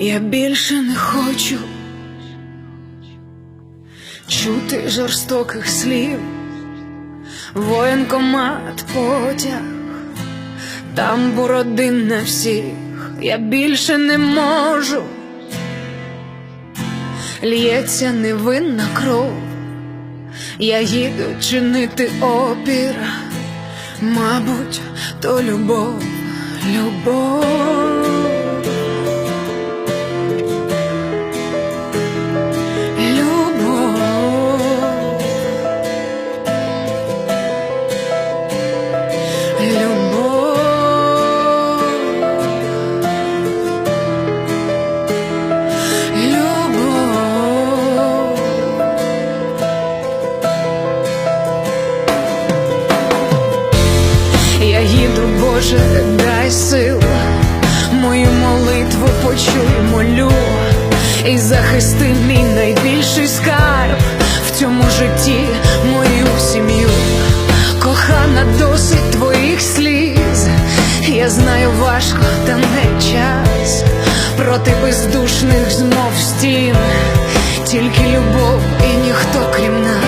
Я більше не хочу чути жорстоких слів, воєнкомат потяг, там бородин на всіх, я більше не можу, лється невинна кров, я їду чинити опір, мабуть, то любов, любов. Боже, дай сил, мою молитву почуй, молю, і захисти мій найбільший скарб в цьому житті мою сім'ю. Кохана, досить твоїх сліз. Я знаю, важко, та не час проти бездушних змов стін, тільки любов і ніхто крім нас.